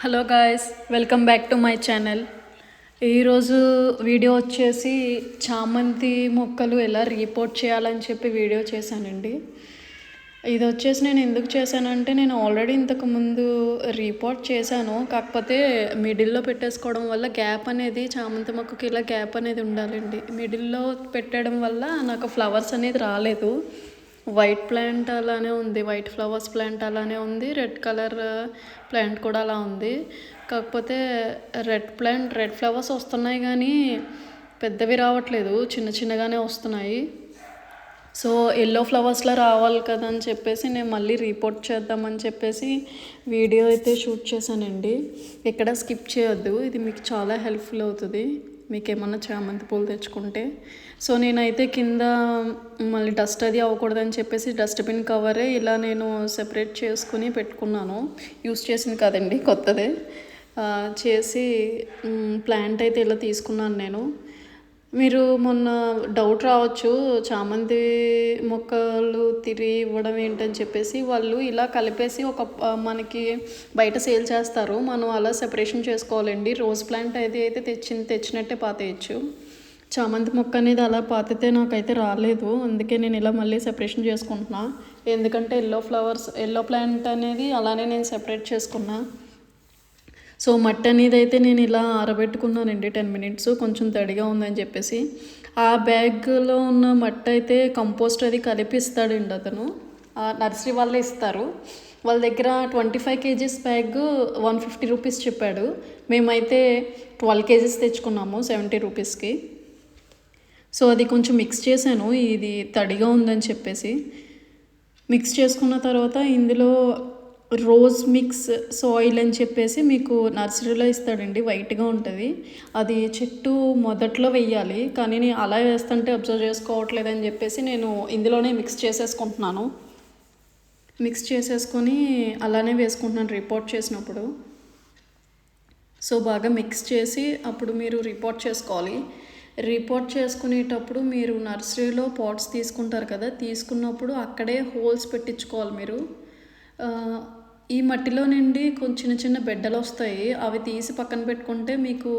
Hello guys welcome back to my channel ఈరోజు video వచ్చేసి చామంతి మొక్కలు ఎలా రీపోర్ట్ చేయాలని చెప్పి వీడియో చేశానండి. ఇది వచ్చేసి నేను ఎందుకు చేశానంటే నేను ఆల్రెడీ ఇంతకుముందు రిపోర్ట్ చేశాను. కాకపోతే మిడిల్లో పెట్టేసుకోవడం వల్ల గ్యాప్ అనేది చామంతి మొక్కకి ఇలా గ్యాప్ అనేది ఉండాలండి. మిడిల్లో పెట్టడం వల్ల నాకు ఫ్లవర్స్ అనేది రాలేదు. వైట్ ప్లాంట్ అలానే ఉంది వైట్ ఫ్లవర్స్ ప్లాంట్ అలానే ఉంది రెడ్ కలర్ ప్లాంట్ కూడా అలా ఉంది. కాకపోతే రెడ్ ప్లాంట్ రెడ్ ఫ్లవర్స్ వస్తున్నాయి కానీ పెద్దవి రావట్లేదు చిన్న చిన్నగానే వస్తున్నాయి. సో ఎల్లో ఫ్లవర్స్లో రావాలి కదా అని చెప్పేసి నేను మళ్ళీ రిపోర్ట్ చేద్దామని చెప్పేసి వీడియో అయితే షూట్ చేశానండి. ఎక్కడ స్కిప్ చేయొద్దు ఇది మీకు చాలా హెల్ప్ఫుల్ అవుతుంది. మీకు ఏమన్నా చామంతి పూలు తెచ్చుకుంటే. సో నేనైతే కింద మళ్ళీ డస్ట్ అది అవ్వకూడదని చెప్పేసి డస్ట్బిన్ కవరే ఇలా నేను సెపరేట్ చేసుకుని పెట్టుకున్నాను. యూస్ చేసింది కాదండి కొత్తదే. చేసి ప్లాంట్ అయితే ఇలా తీసుకున్నాను నేను. మీరు మొన్న డౌట్ రావచ్చు చామంతి మొక్కలు తిరిగి ఇవ్వడం ఏంటని చెప్పేసి వాళ్ళు ఇలా కలిపేసి ఒక మనకి బయట సేల్ చేస్తారు. మనం అలా సెపరేషన్ చేసుకోవాలండి. రోజ్ ప్లాంట్ అయితే అయితే తెచ్చి తెచ్చినట్టే పాతేయచ్చు. చామంతి మొక్క అనేది అలా పాతితే నాకైతే రాలేదు. అందుకే నేను ఇలా మళ్ళీ సెపరేషన్ చేసుకుంటున్నా. ఎందుకంటే ఎల్లో ఫ్లవర్స్ ఎల్లో ప్లాంట్ అనేది అలానే నేను సెపరేట్ చేసుకున్నా. సో మట్టి అనేది అయితే నేను ఇలా ఆరబెట్టుకున్నానండి టెన్ మినిట్స్ కొంచెం తడిగా ఉందని చెప్పేసి. ఆ బ్యాగ్లో ఉన్న మట్టి అయితే కంపోస్ట్ అది కలిపిస్తాడండి అతను. ఆ నర్సరీ వాళ్ళే ఇస్తారు. వాళ్ళ దగ్గర twenty five KGs bag one fifty rupees చెప్పాడు. మేమైతే ట్వెల్వ్ కేజీస్ తెచ్చుకున్నాము సెవెంటీ రూపీస్కి. సో అది కొంచెం మిక్స్ చేశాను ఇది తడిగా ఉందని చెప్పేసి. మిక్స్ చేసుకున్న తర్వాత ఇందులో రోజ్ మిక్స్ సాయిల్ అని చెప్పేసి మీకు నర్సరీలో ఇస్తాడండి. వైట్గా ఉంటుంది. అది చెట్టు మొదట్లో వెయ్యాలి. కానీ నేను అలా వేస్తుంటే అబ్జర్వ్ చేసుకోవట్లేదు అని చెప్పేసి నేను ఇందులోనే మిక్స్ చేసేసుకుంటున్నాను. మిక్స్ చేసేసుకొని అలానే వేసుకుంటున్నాను రిపోర్ట్ చేసినప్పుడు. సో బాగా మిక్స్ చేసి అప్పుడు మీరు రిపోర్ట్ చేసుకోవాలి. రిపోర్ట్ చేసుకునేటప్పుడు మీరు నర్సరీలో పాట్స్ తీసుకుంటారు కదా తీసుకున్నప్పుడు అక్కడే హోల్స్ పెట్టించుకోవాలి మీరు. ఈ మట్టిలో నుండి కొంచెం చిన్న చిన్న బిడ్డలు వస్తాయి. అవి తీసి పక్కన పెట్టుకుంటే మీకు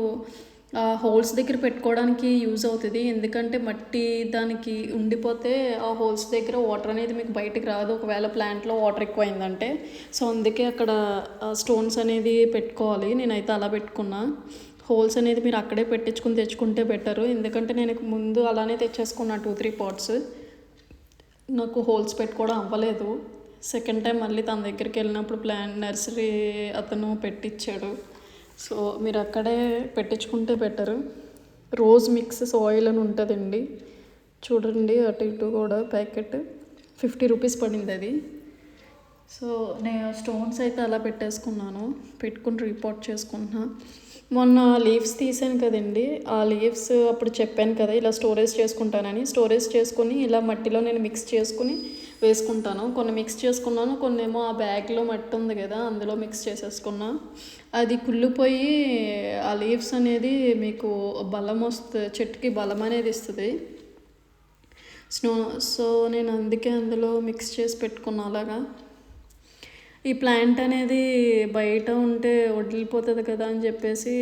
ఆ హోల్స్ దగ్గర పెట్టుకోవడానికి యూజ్ అవుతుంది. ఎందుకంటే మట్టి దానికి ఉండిపోతే ఆ హోల్స్ దగ్గర వాటర్ అనేది మీకు బయటకు రాదు. ఒకవేళ ప్లాంట్లో వాటర్ ఎక్కువైందంటే. సో అందుకే అక్కడ స్టోన్స్ అనేది పెట్టుకోవాలి. నేనైతే అలా పెట్టుకున్నా. హోల్స్ అనేది మీరు అక్కడే పెట్టించుకుని తెచ్చుకుంటే బెటరు. ఎందుకంటే నేను ముందు అలానే తెచ్చేసుకున్నా టూ త్రీ పాట్స్. నాకు హోల్స్ పెట్టుకోవడం అవ్వలేదు. సెకండ్ టైం మళ్ళీ తన దగ్గరికి వెళ్ళినప్పుడు ప్లాన్ నర్సరీ అతను పెట్టించాడు సో మీరు అక్కడే పెట్టించుకుంటే బెటరు రోజ్ మిక్స్ ఆయిల్ అని ఉంటుందండి. చూడండి అటు ఇటు కూడా ప్యాకెట్ ఫిఫ్టీ రూపీస్ పడింది అది. సో నేను స్టోన్స్ అయితే అలా పెట్టేసుకున్నాను. పెట్టుకుని రిపోర్ట్ చేసుకుంటున్నా. మొన్న లీవ్స్ తీసాను కదండి. ఆ లీవ్స్ అప్పుడు చెప్పాను కదా ఇలా స్టోరేజ్ చేసుకుంటానని. స్టోరేజ్ చేసుకుని ఇలా మట్టిలో నేను మిక్స్ చేసుకుని వేసుకుంటాను. కొన్ని మిక్స్ చేసుకున్నాను కొన్ని ఏమో ఆ బ్యాగ్లో మట్టి ఉంది కదా అందులో మిక్స్ చేసేసుకున్నా. అది కుళ్ళిపోయి ఆ లీవ్స్ అనేది మీకు బలం వస్తుంది చెట్టుకి బలం అనేది ఇస్తుంది. స్నో సో నేను అందుకే అందులో మిక్స్ చేసి పెట్టుకున్నా అలాగా. ఈ ప్లాంట్ అనేది బయట ఉంటే వదిలిపోతుంది కదా అని చెప్పేసి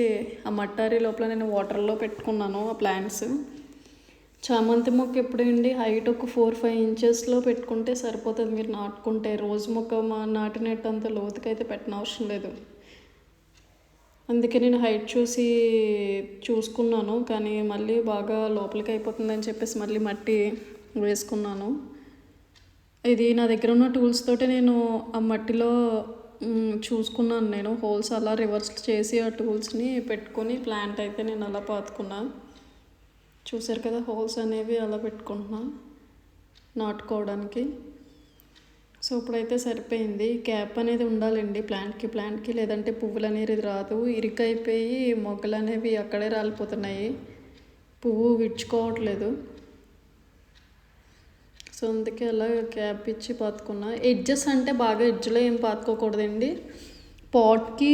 ఆ మట్టారి లోపల నేను వాటర్లో పెట్టుకున్నాను ఆ ప్లాంట్స్ చామంతి మొక్క ఎప్పుడండి? హైట్ ఒక ఫోర్ ఫైవ్ ఇంచెస్లో పెట్టుకుంటే సరిపోతుంది. మీరు నాటుకుంటే రోజు మొక్క మా నాటినట్టు అంత లోతుకైతే పెట్టిన అవసరం లేదు. అందుకే నేను హైట్ చూసి చూసుకున్నాను. కానీ మళ్ళీ బాగా లోపలికి అయిపోతుందని చెప్పేసి మళ్ళీ మట్టి వేసుకున్నాను. ఇది నా దగ్గర ఉన్న టూల్స్ తోటే నేను ఆ మట్టిలో చూసుకున్నాను నేను. హోల్స్ అలా రివర్స్ చేసి ఆ టూల్స్ని పెట్టుకొని ప్లాంట్ అయితే నేను అలా పాతుకున్నాను చూసారు కదా హోల్స్ అనేవి అలా పెట్టుకుంటున్నా నాటుకోవడానికి. సో ఇప్పుడైతే సరిపోయింది. క్యాప్ అనేది ఉండాలండి ప్లాంట్కి ప్లాంట్కి. లేదంటే పువ్వులు అనేది రాదు. ఇరుకైపోయి మొగ్గలు అనేవి అక్కడే రాలిపోతున్నాయి. పువ్వు విడ్చుకోవట్లేదు సో అందుకే అలా క్యాప్ ఇచ్చి పాతుకున్నా. ఎడ్జెస్ అంటే బాగా ఎడ్జ్లో ఏం పాతుకోకూడదండి. పాట్కి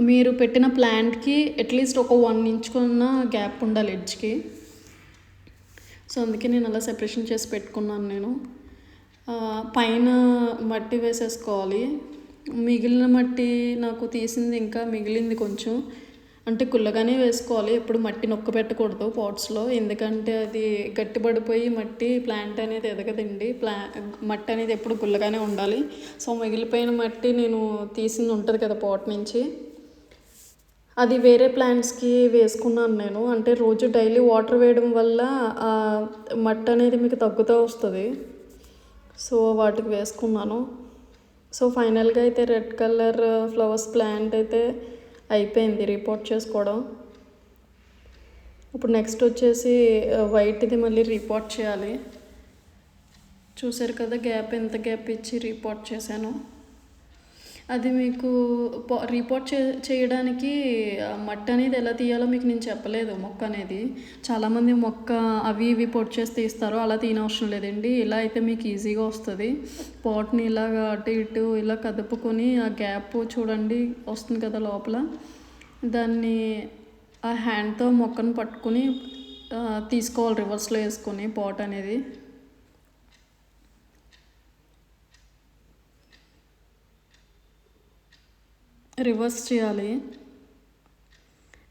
మీరు పెట్టిన ప్లాంట్కి అట్లీస్ట్ ఒక వన్ ఇంచ్ కొన్న గ్యాప్ ఉండాలి ఎడ్జ్కి. సో అందుకే నేను అలా సెపరేషన్ చేసి పెట్టుకున్నాను నేను. పైన మట్టి వేసేసుకోవాలి. మిగిలిన మట్టి నాకు తీసింది ఇంకా మిగిలింది కొంచెం. అంటే కుల్లగానే వేసుకోవాలి. ఎప్పుడు మట్టి నొక్క పెట్టకూడదు పాట్స్లో. ఎందుకంటే అది గట్టిపడిపోయి మట్టి ప్లాంట్ అనేది ఎదగదండి. ప్లా మట్టి అనేది ఎప్పుడు గుల్లగానే ఉండాలి. సో మిగిలిపోయిన మట్టి నేను తీసింది ఉంటుంది కదా పాట్ నుంచి. అది వేరే ప్లాంట్స్కి వేసుకున్నాను నేను. అంటే రోజు డైలీ వాటర్ వేయడం వల్ల ఆ మట్టి అనేది మీకు తగ్గుతూ వస్తుంది. సో వాటికి వేసుకున్నాను. సో ఫైనల్గా అయితే రెడ్ కలర్ ఫ్లవర్స్ ప్లాంట్ అయితే అయిపోయింది రిపోర్ట్ చేసుకోవడం. ఇప్పుడు నెక్స్ట్ వచ్చేసి వైట్ది మళ్ళీ రిపోర్ట్ చేయాలి. చూసారు కదా గ్యాప్ ఎంత గ్యాప్ ఇచ్చి రిపోర్ట్ చేశాను. అది మీకు రిపోర్ట్ చే చేయడానికి మట్టి అనేది ఎలా తీయాలో మీకు నేను చెప్పలేదు మొక్క అనేది. చాలామంది మొక్క అవి ఇవి పొడి చేసి తీస్తారు అలా తీయనవసరం లేదండి. ఇలా అయితే మీకు ఈజీగా వస్తుంది. పాట్ని ఇలాగ అటు ఇటు ఇలా కదుపుకొని ఆ గ్యాప్ చూడండి వస్తుంది కదా లోపల. దాన్ని ఆ హ్యాండ్తో మొక్కను పట్టుకుని తీసుకోవాలి రివర్స్లో వేసుకొని పాట్ అనేది. రివర్స్ చేయాలి.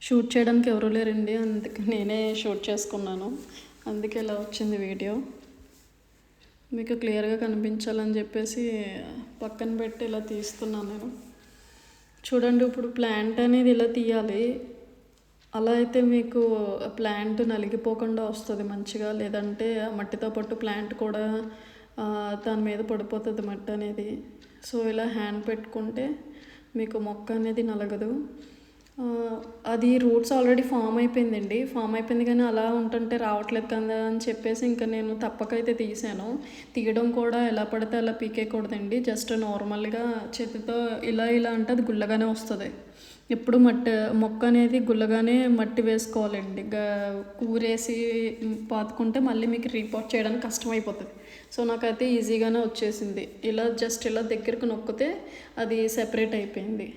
షూట్ చేయడానికి ఎవరు లేరండి. అందుకే నేనే షూట్ చేసుకున్నాను. అందుకే ఇలా వచ్చింది వీడియో. మీకు క్లియర్గా కనిపించాలని చెప్పేసి పక్కన పెట్టి ఇలా తీస్తున్నాను. నేను చూడండి ఇప్పుడు ప్లాంట్ అనేది ఇలా తీయాలి. అలా అయితే మీకు ప్లాంట్ నలిగిపోకుండా వస్తుంది మంచిగా. లేదంటే ఆ మట్టితో పాటు ప్లాంట్ కూడా దాని మీద పడిపోతుంది మట్టి అనేది. సో ఇలా హ్యాండ్ పెట్టుకుంటే మీకు మొక్క అనేది నలగదు. అది రూట్స్ ఆల్రెడీ ఫామ్ అయిపోయిందండి. ఫామ్ అయిపోయింది కానీ అలా ఉంటుంటే రావట్లేదు కదా అని చెప్పేసి ఇంకా నేను తప్పకైతే తీసాను తీయడం కూడా ఎలా పడితే అలా పీకేయకూడదండి. జస్ట్ నార్మల్గా చేతితో ఇలా ఇలా అంటే అది గుల్లగానే వస్తుంది. ఎప్పుడు మట్టి మొక్క అనేది గుల్లగానే మట్టి వేసుకోవాలండి. కూరేసి పాతుకుంటే మళ్ళీ మీకు రీపోర్ట్ చేయడానికి కష్టమైపోతుంది. సో నాకైతే ఈజీగానే వచ్చేసింది. ఇలా జస్ట్ ఇలా దగ్గరకు నొక్కితే అది సెపరేట్ అయిపోయింది.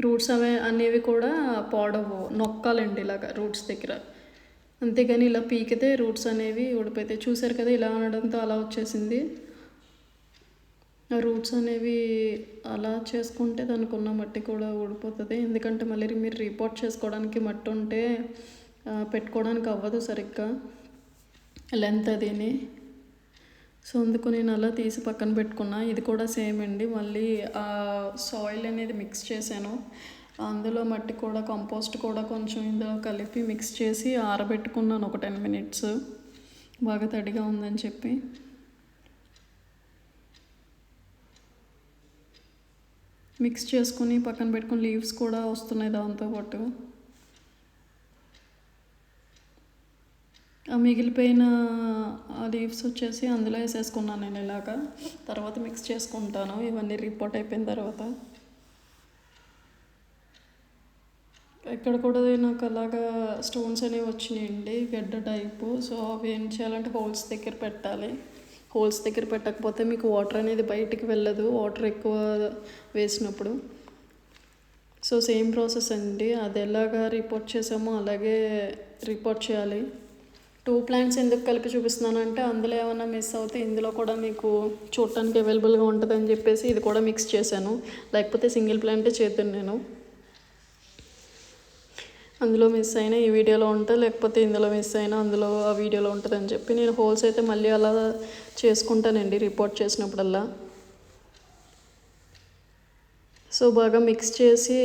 రూట్స్ అవి అనేవి కూడా పాడవు. నొక్కాలండి ఇలాగ రూట్స్ దగ్గర. అంతేగాని ఇలా పీకితే రూట్స్ అనేవి ఊడిపోతాయి. చూసారు కదా ఇలా అనడంతో అలా వచ్చేసింది. రూట్స్ అనేవి అలా చేసుకుంటే దానికి ఉన్న మట్టి కూడా ఊడిపోతుంది. ఎందుకంటే మళ్ళీ మీరు రిపోర్ట్ చేసుకోవడానికి మట్టి ఉంటే పెట్టుకోవడానికి అవ్వదు సరిగ్గా. లెంత్ అదిని. సో అందుకు నేను అలా తీసి పక్కన పెట్టుకున్నా. ఇది కూడా సేమ్ అండి. మళ్ళీ ఆ సాయిల్ అనేది మిక్స్ చేశాను. అందులో మట్టి కూడా కంపోస్ట్ కూడా కొంచెం ఇందులో కలిపి మిక్స్ చేసి ఆరబెట్టుకున్నాను. ఒక టెన్ మినిట్స్ బాగా తడిగా ఉందని చెప్పి. మిక్స్ చేసుకుని పక్కన పెట్టుకుని లీవ్స్ కూడా వస్తున్నాయి దాంతో పాటు. ఆ మిగిలిపోయిన ఆ లీవ్స్ వచ్చేసి అందులో వేసేసుకున్నాను నేను ఇలాగా. తర్వాత మిక్స్ చేసుకుంటాను ఇవన్నీ రిపోర్ట్ అయిపోయిన తర్వాత. ఇక్కడ కూడా నాకు అలాగా స్టోన్స్ అనేవి వచ్చినాయండి గడ్డ టైపు. సో అవి ఏం చేయాలంటే హోల్స్ దగ్గర పెట్టాలి. హోల్స్ దగ్గర పెట్టకపోతే మీకు వాటర్ అనేది బయటికి వెళ్ళదు. వాటర్ ఎక్కువ వేసినప్పుడు. సో సేమ్ ప్రాసెస్ అండి. అది ఎలాగా రిపోర్ట్ చేసామో అలాగే రిపోర్ట్ చేయాలి. టూ ప్లాంట్స్ ఎందుకు కలిపి చూపిస్తున్నాను అంటే అందులో ఏమైనా మిస్ అవుతే ఇందులో కూడా మీకు చూడటానికి అవైలబుల్గా ఉంటుందని చెప్పేసి ఇది కూడా మిక్స్ చేశాను. లేకపోతే సింగిల్ ప్లాంటే చేద్దాను నేను. అందులో మిస్ అయినా ఈ వీడియోలో ఉంటుంది లేకపోతే ఇందులో మిస్ అయినా అందులో ఆ వీడియోలో ఉంటుంది అని చెప్పి నేను హోల్స్ అయితే మళ్ళీ అలా చేసుకుంటానండి రిపోర్ట్ చేసినప్పుడల్లా. సో బాగా మిక్స్ చేసి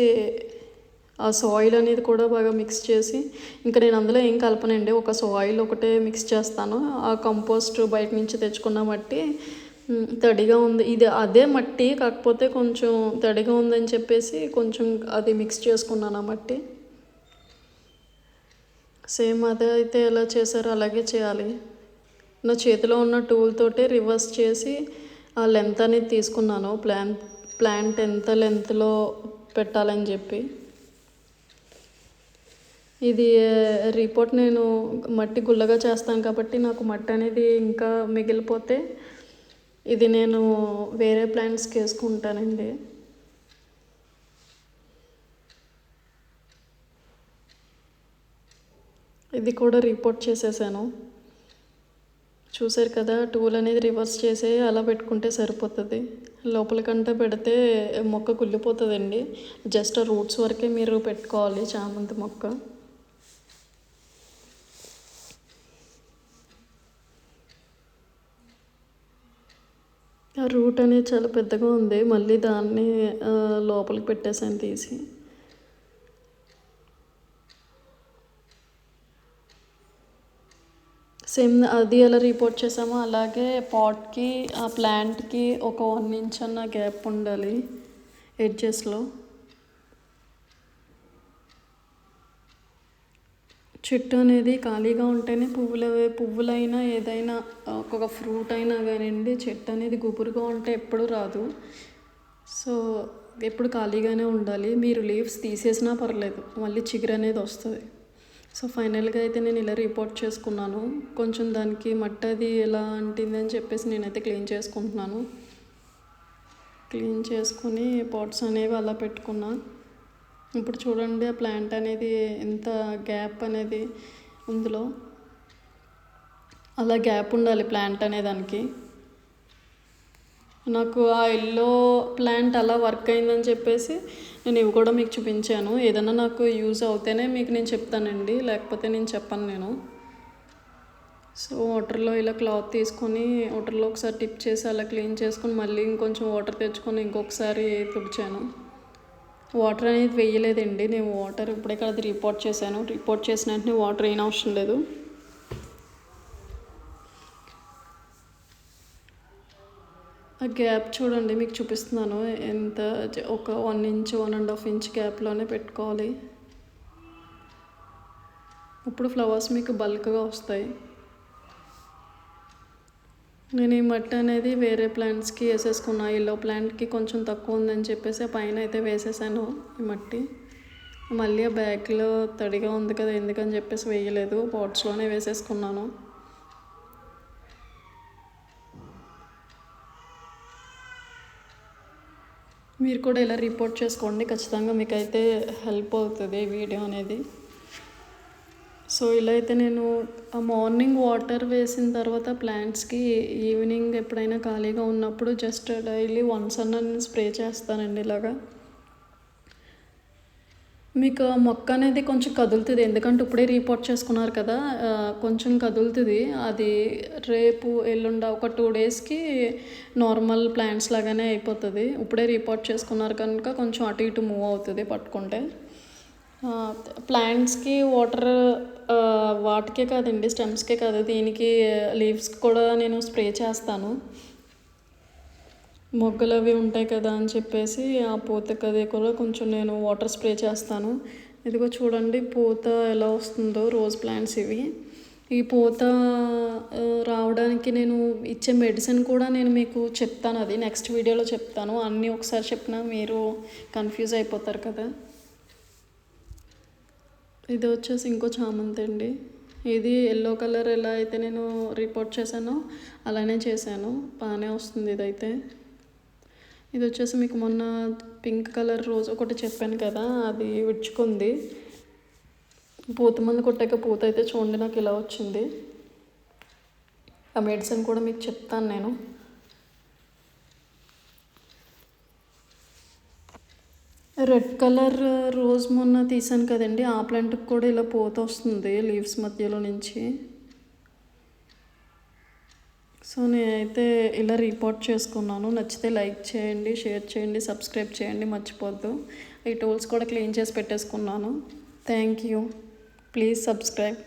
ఆ సాయిల్ అనేది కూడా బాగా మిక్స్ చేసి ఇంకా నేను అందులో ఏం కలపనండి ఒక సాయిల్ ఒకటే మిక్స్ చేస్తాను. ఆ కంపోస్ట్ బయట నుంచి తెచ్చుకున్న మట్టి తడిగా ఉంది. ఇది అదే మట్టి కాకపోతే కొంచెం తడిగా ఉందని చెప్పేసి కొంచెం అది మిక్స్ చేసుకున్నాను ఆ మట్టి. సేమ్ అదే అయితే ఎలా చేశారో అలాగే చేయాలి. నా చేతిలో ఉన్న టూల్ తోటే రివర్స్ చేసి ఆ లెంత్ అనేది తీసుకున్నాను. ప్లాన్ ప్లాంట్ ఎంత లెంత్లో పెట్టాలని చెప్పి. ఇది రిపోర్ట్ నేను మట్టి గుల్లగా చేస్తాను కాబట్టి నాకు మట్టి అనేది ఇంకా మిగిలిపోతే ఇది నేను వేరే ప్లాంట్స్కి వేసుకుంటానండి. ఇది కూడా రిపోర్ట్ చేసేసాను. చూసారు కదా టూల్ అనేది రివర్స్ చేసి అలా పెట్టుకుంటే సరిపోతుంది. లోపలికంటే పెడితే మొక్క కుళ్ళిపోతుందండి. జస్ట్ రూట్స్ వరకే మీరు పెట్టుకోవాలి చామంతి మొక్క. ఆ రూట్ అనేది చాలా పెద్దగా ఉంది. మళ్ళీ దాన్ని లోపలికి పెట్టేసాను తీసి. సేమ్ అది ఎలా రిపోర్ట్ చేసామో అలాగే పాట్కి ఆ ప్లాంట్కి ఒక వన్ ఇంచ్ అన్న గ్యాప్ ఉండాలి ఎడ్జెస్లో చెట్టు అనేది ఖాళీగా ఉంటేనే పువ్వుల పువ్వులైనా ఏదైనా ఒక్కొక్క ఫ్రూట్ అయినా కానివ్వండి చెట్టు అనేది గుబురుగా ఉంటే ఎప్పుడు రాదు. సో ఎప్పుడు ఖాళీగానే ఉండాలి. మీరు లీవ్స్ తీసేసినా పర్లేదు మళ్ళీ చిగురు అనేది వస్తుంది. సో ఫైనల్గా అయితే నేను ఇలా రిపోర్ట్ చేసుకున్నాను. కొంచెం దానికి మట్టి అది ఎలా అంటింది అని చెప్పేసి నేనైతే క్లీన్ చేసుకుంటున్నాను. క్లీన్ చేసుకుని పాట్స్ అనేవి అలా పెట్టుకున్నా. ఇప్పుడు చూడండి ఆ ప్లాంట్ అనేది ఎంత గ్యాప్ అనేది ఉందిలో. అలా గ్యాప్ ఉండాలి ప్లాంట్ అనే దానికి. నాకు ఆ ఎల్లో ప్లాంట్ అలా వర్క్ అయిందని చెప్పేసి నేను ఇవి కూడా మీకు చూపించాను. ఏదైనా నాకు యూజ్ అవుతేనే మీకు నేను చెప్తానండి. లేకపోతే నేను చెప్పను నేను. సో వాటర్లో ఇలా క్లాత్ తీసుకొని వాటర్లో ఒకసారి టిప్ చేసి అలా క్లీన్ చేసుకొని మళ్ళీ ఇంకొంచెం వాటర్ తెచ్చుకొని ఇంకొకసారి తుడిచాను. వాటర్ అనేది వేయలేదండి. నేను వాటర్ ఇప్పుడే కదా అది రిపోర్ట్ చేశాను. రిపోర్ట్ చేసిన వెంటనే వాటర్ అయిన అవసరం లేదు. గ్యాప్ చూడండి మీకు చూపిస్తున్నాను. ఎంత ఒక one inch one and half inch గ్యాప్లోనే పెట్టుకోవాలి. ఇప్పుడు ఫ్లవర్స్ మీకు బల్క్గా వస్తాయి. నేను ఈ మట్టి అనేది వేరే ప్లాంట్స్కి వేసేసుకున్నా. ఎల్లో ప్లాంట్కి కొంచెం తక్కువ ఉందని చెప్పేసి పైన అయితే వేసేసాను ఈ మట్టి. మళ్ళీ ఆ బ్యాగ్లో తడిగా ఉంది కదా ఎందుకని చెప్పేసి వేయలేదు. పాట్స్లోనే వేసేసుకున్నాను. మీరు కూడా ఇలా రిపోర్ట్ చేసుకోండి. ఖచ్చితంగా మీకు అయితే హెల్ప్ అవుతుంది వీడియో అనేది. సో ఇలా అయితే నేను ఆ మార్నింగ్ వాటర్ వేసిన తర్వాత ప్లాంట్స్కి ఈవినింగ్ ఎప్పుడైనా ఖాళీగా ఉన్నప్పుడు జస్ట్ డైలీ వన్స్ అన్న నేను స్ప్రే చేస్తానండి ఇలాగా. మీకు మొక్క అనేది కొంచెం కదులుతుంది. ఎందుకంటే ఇప్పుడే రిపోర్ట్ చేసుకున్నారు కదా కొంచెం కదులుతుంది. అది రేపు ఎల్లుండ ఒక టూ డేస్కి నార్మల్ ప్లాంట్స్ లాగానే అయిపోతుంది. ఇప్పుడే రిపోర్ట్ చేసుకున్నారు కనుక కొంచెం అటు ఇటు మూవ్ అవుతుంది పట్టుకుంటే. ప్లాంట్స్కి వాటర్ వాటికే కాదండి స్టెమ్స్కే కాదు. దీనికి లీవ్స్కి కూడా నేను స్ప్రే చేస్తాను. మొగ్గలు అవి ఉంటాయి కదా అని చెప్పేసి ఆ పూతకి అది కూడా కొంచెం నేను వాటర్ స్ప్రే చేస్తాను. ఇదిగో చూడండి పూత ఎలా వస్తుందో రోజ్ ప్లాంట్స్ ఇవి. ఈ పూత రావడానికి నేను ఇచ్చే మెడిసిన్ కూడా నేను మీకు చెప్తాను. అది నెక్స్ట్ వీడియోలో చెప్తాను. అన్నీ ఒకసారి చెప్పినా మీరు కన్ఫ్యూజ్ అయిపోతారు కదా. ఇది వచ్చేసి ఇంకో చామంతి అండి. ఇది ఎల్లో కలర్ ఎలా అయితే నేను రిపోర్ట్ చేశానో అలానే చేశాను. బాగానే వస్తుంది ఇదైతే. ఇది వచ్చేసి మీకు మొన్న పింక్ కలర్ రోజ్ ఒకటి చెప్పాను కదా అది విడుచుకుంది పూత మందు కొట్టాక పూత అయితే చూడండి నాకు ఇలా వచ్చింది. ఆ మెడిసిన్ కూడా మీకు చెప్తాను నేను. రెడ్ కలర్ రోజ్ మొన్న తీసాను కదండి ఆ ప్లాంట్కి కూడా ఇలా పూత వస్తుంది లీవ్స్ మధ్యలో నుంచి. సో నేనైతే ఇలా రిపోర్ట్ చేసుకున్నాను. నచ్చితే లైక్ చేయండి షేర్ చేయండి సబ్స్క్రైబ్ చేయండి మర్చిపోద్దు. ఈ టూల్స్ కూడా క్లీన్ చేసి పెట్టేసుకున్నాను. Thank you please subscribe